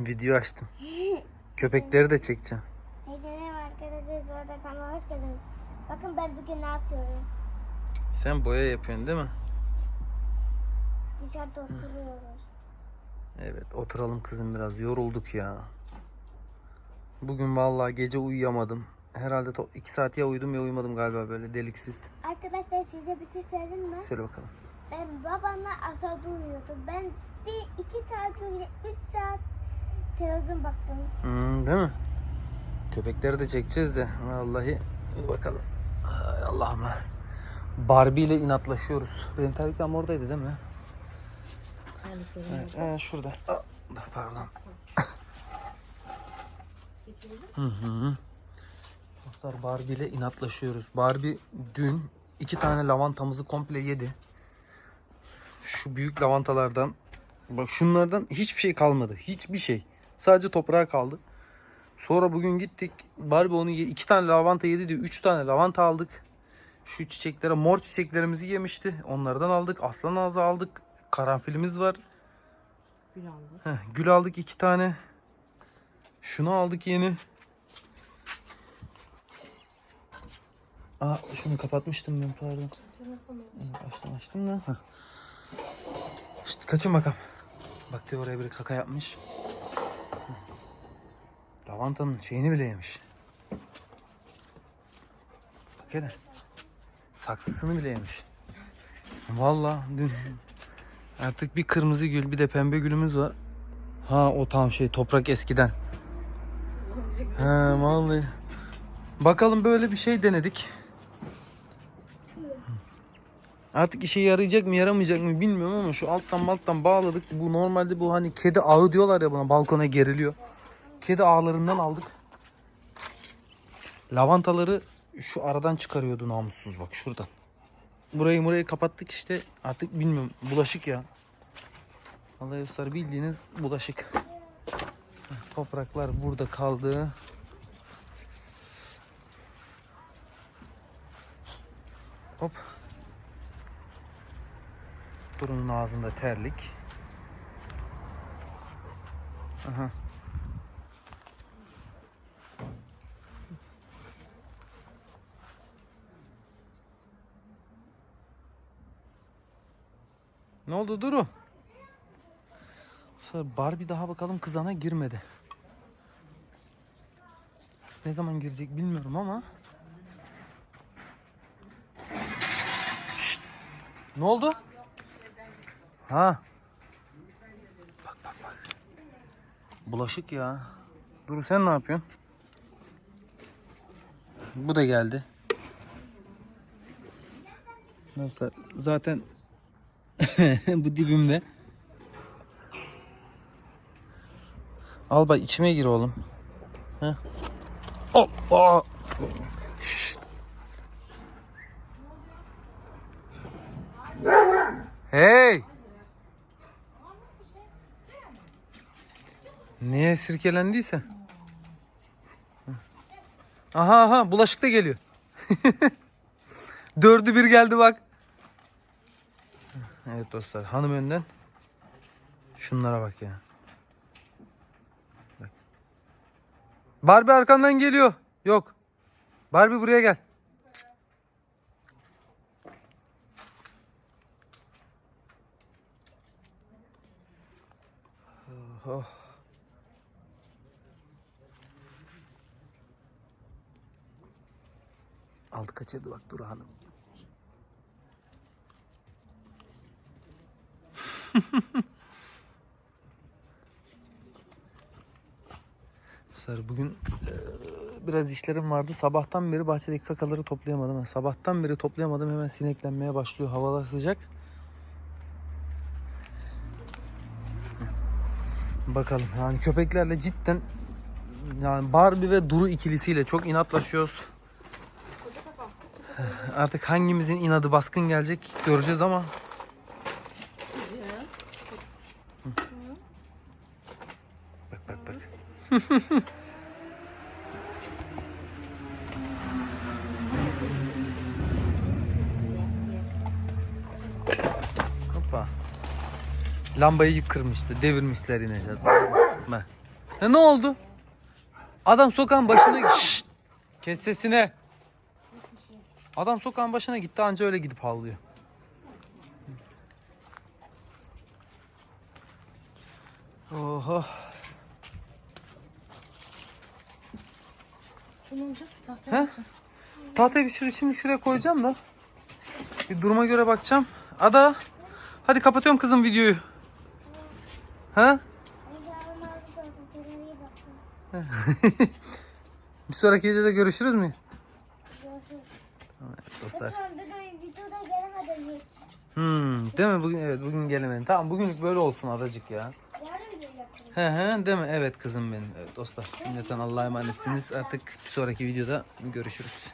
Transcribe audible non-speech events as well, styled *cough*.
Video açtım. Köpekleri de çekeceğim. Heyecanlıyım arkadaşlar. Sonra da kanalıma hoş geldiniz. Bakın ben bugün ne yapıyorum. Sen boya yapıyorsun değil mi? Dışarıda oturuyoruz. Evet oturalım kızım biraz yorulduk ya. Bugün vallahi gece uyuyamadım. Herhalde 2 saat ya uyudum ya uyumadım galiba böyle deliksiz. Arkadaşlar size bir şey söyleyeyim mi? Söyle bakalım. Ben babamla aşağıda uyuyordum. Ben bir iki saat üç saat televizyon baktım. Hmm, değil mi? Köpekleri de çekeceğiz de vallahi dur bakalım. Ay Allah'ım. Barbie ile inatlaşıyoruz. Benim terliklerim oradaydı değil mi? Evet, evet, şurada. Aa, Pardon. Hı hı. Dostlar Barbie ile inatlaşıyoruz. Barbie dün iki tane lavantamızı komple yedi. Şu büyük lavantalardan bak şunlardan hiçbir şey kalmadı. Hiçbir şey. Sadece toprağa kaldı. Sonra bugün gittik. Barbie onu ye- iki tane lavanta yedi diye üç tane lavanta aldık. Şu çiçeklere mor çiçeklerimizi yemişti. Onlardan aldık. Aslan ağzı aldık. Karanfilimiz var. Gül aldı. Heh, gül aldık iki tane. Şunu aldık yeni. Aa şunu kapatmıştım ben pardon. Açtım açtım da. Heh. Kaçın bakalım. Bak diyor oraya bir kaka yapmış. Lavantanın şeyini bile yemiş. Bak hele. Saksısını bile yemiş. Vallahi dün Artık bir kırmızı gül bir de pembe gülümüz var. Ha o tam şey toprak eskiden. He vallahi. Bakalım böyle bir şey denedik. Artık işe yarayacak mı yaramayacak mı bilmiyorum ama şu alttan alttan bağladık. Bu normalde bu hani kedi ağı diyorlar ya buna balkona geriliyor. Kedi ağlarından aldık. Lavantaları şu aradan çıkarıyordu namussuz bak şuradan. Burayı burayı kapattık işte artık bilmiyorum bulaşık ya. Vallahi dostlar bildiğiniz bulaşık. Topraklar burada kaldı. Hop. Burunun ağzında terlik. Aha. Ne oldu Duru? Barbie daha bakalım kızana girmedi. Ne zaman girecek bilmiyorum ama. Şşt! Ne oldu? Ha. Bak bak bak. Bulaşık ya. Duru sen ne yapıyorsun? Bu da geldi. Nasıl? Zaten *laughs* bu dibimde. Al bak içime gir oğlum. Heh. Hoppa. Şşt. Hey. Niye sirkelendiyse? Aha aha bulaşık da geliyor. *laughs* Dördü bir geldi bak. Evet dostlar hanım önden. Şunlara bak ya. Bak. Barbie arkandan geliyor. Yok. Barbie buraya gel. Psst. Oh. Aldı kaçırdı bak Duru Hanım. *laughs* Dostlar bugün eee, biraz işlerim vardı. Sabahtan beri bahçedeki kakaları toplayamadım. Sabahtan beri toplayamadım. Hemen sineklenmeye başlıyor. Havalar sıcak. Bakalım yani köpeklerle cidden yani Barbie ve Duru ikilisiyle çok inatlaşıyoruz. Artık hangimizin inadı baskın gelecek göreceğiz ama bak bak bak. Hoppa. Lambayı kırmıştı. Devirmişler yine. Bak. E ne oldu? Adam sokağın başına... Şşt! Kes sesine. Adam sokağın başına gitti anca öyle gidip havlıyor. Oho. Bu ne olacak? Tahta He? Tahtayı bir şuraya, şimdi şuraya koyacağım da. Bir duruma göre bakacağım. Ada. Hadi kapatıyorum kızım videoyu. Ha? *laughs* Bir sonraki videoda görüşürüz mü? Görüşürüz. Dostlar. Lütfen bugün videoda gelemedim hiç. Hmm, değil mi? Bugün evet bugün gelemedin. Tamam bugünlük böyle olsun adacık ya. He he değil mi? Evet kızım benim. Evet dostlar. Cümleten Allah'a emanetsiniz. Artık bir sonraki videoda görüşürüz.